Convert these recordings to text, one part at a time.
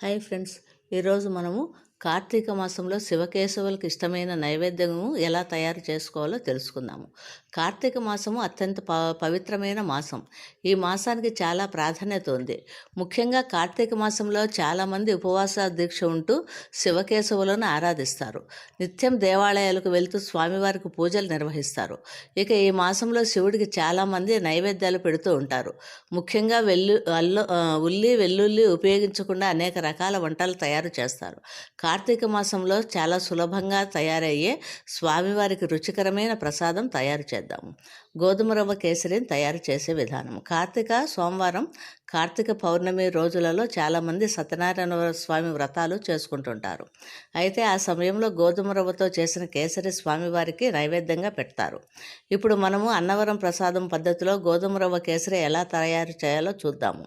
Hi friends ఈరోజు మనము కార్తీక మాసంలో శివకేశవులకు ఇష్టమైన నైవేద్యము ఎలా తయారు చేసుకోవాలో తెలుసుకుందాము. కార్తీక మాసము అత్యంత ప పవిత్రమైన మాసం. ఈ మాసానికి చాలా ప్రాధాన్యత ఉంది. ముఖ్యంగా కార్తీక మాసంలో చాలామంది ఉపవాస దీక్ష ఉంటూ శివకేశవులను ఆరాధిస్తారు. నిత్యం దేవాలయాలకు వెళ్తూ స్వామివారికి పూజలు నిర్వహిస్తారు. ఇక ఈ మాసంలో శివుడికి చాలామంది నైవేద్యాలు పెడుతూ ఉంటారు. ముఖ్యంగా వెల్లు అల్లు ఉల్లి వెల్లుల్లి ఉపయోగించకుండా అనేక రకాల వంటలు తయారు చేస్తారు. కార్తీక మాసంలో చాలా సులభంగా తయారయ్యే స్వామివారికి రుచికరమైన ప్రసాదం తయారు చేద్దాము. గోధుమ రవ్వ కేసరిని తయారు చేసే విధానం కార్తీక సోమవారం కార్తీక పౌర్ణమి రోజులలో చాలామంది సత్యనారాయణ స్వామి వ్రతాలు చేసుకుంటుంటారు. అయితే ఆ సమయంలో గోధుమ రవ్వతో చేసిన కేసరి స్వామివారికి నైవేద్యంగా పెడతారు. ఇప్పుడు మనము అన్నవరం ప్రసాదం పద్ధతిలో గోధుమ రవ్వ కేసరి ఎలా తయారు చేయాలో చూద్దాము.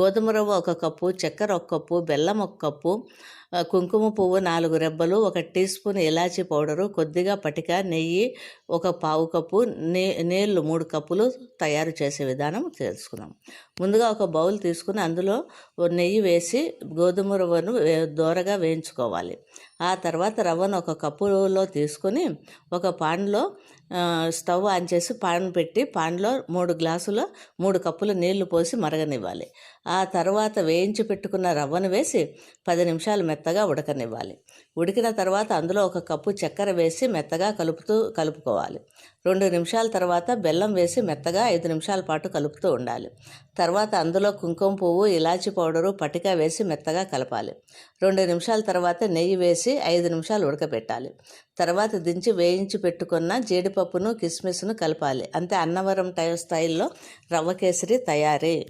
గోధుమ రవ్వ ఒక కప్పు చక్కెర ఒక కప్పు బెల్లం ఒక కప్పు కుంకుమ పువ్వు నాలుగు రెబ్బలు ఒక టీ స్పూన్ ఇలాచీ పౌడరు కొద్దిగా పటిక నెయ్యి ఒక పావు కప్పు నీ నీళ్ళు మూడు కప్పులు తయారు చేసే విధానం తెలుసుకున్నాం ముందుగా ఒక బౌల్ తీసుకుని అందులో నెయ్యి వేసి గోధుమ రవ్వను దోరగా వేయించుకోవాలి. ఆ తర్వాత రవ్వను ఒక కప్పులో తీసుకొని ఒక పాన్లో స్టవ్ ఆన్ చేసి పాన్ పెట్టి పాన్లో మూడు గ్లాసుల మూడు కప్పులు నీళ్ళు పోసి మరగనివ్వాలి. ఆ తర్వాత వేయించి పెట్టుకున్న రవ్వను వేసి పది నిమిషాలు మెత్తగా ఉడకనివ్వాలి. ఉడికిన తర్వాత అందులో ఒక కప్పు చక్కెర వేసి మెత్తగా కలుపుతూ కలుపుకోవాలి. రెండు నిమిషాల తర్వాత బెల్లం వేసి మెత్తగా ఐదు నిమిషాల పాటు కలుపుతూ ఉండాలి. తర్వాత అందులో కుంకుమ పువ్వు ఇలాచి పౌడరు పటిక వేసి మెత్తగా కలపాలి. రెండు నిమిషాల తర్వాత నెయ్యి వేసి ఐదు నిమిషాలు ఉడకబెట్టాలి. తర్వాత దించి వేయించి పెట్టుకున్న జీడిపప్పును కిస్మిస్ను కలపాలి. అంతే అన్నవరం టై స్టైల్లో రవ్వ కేసరి తయారీ.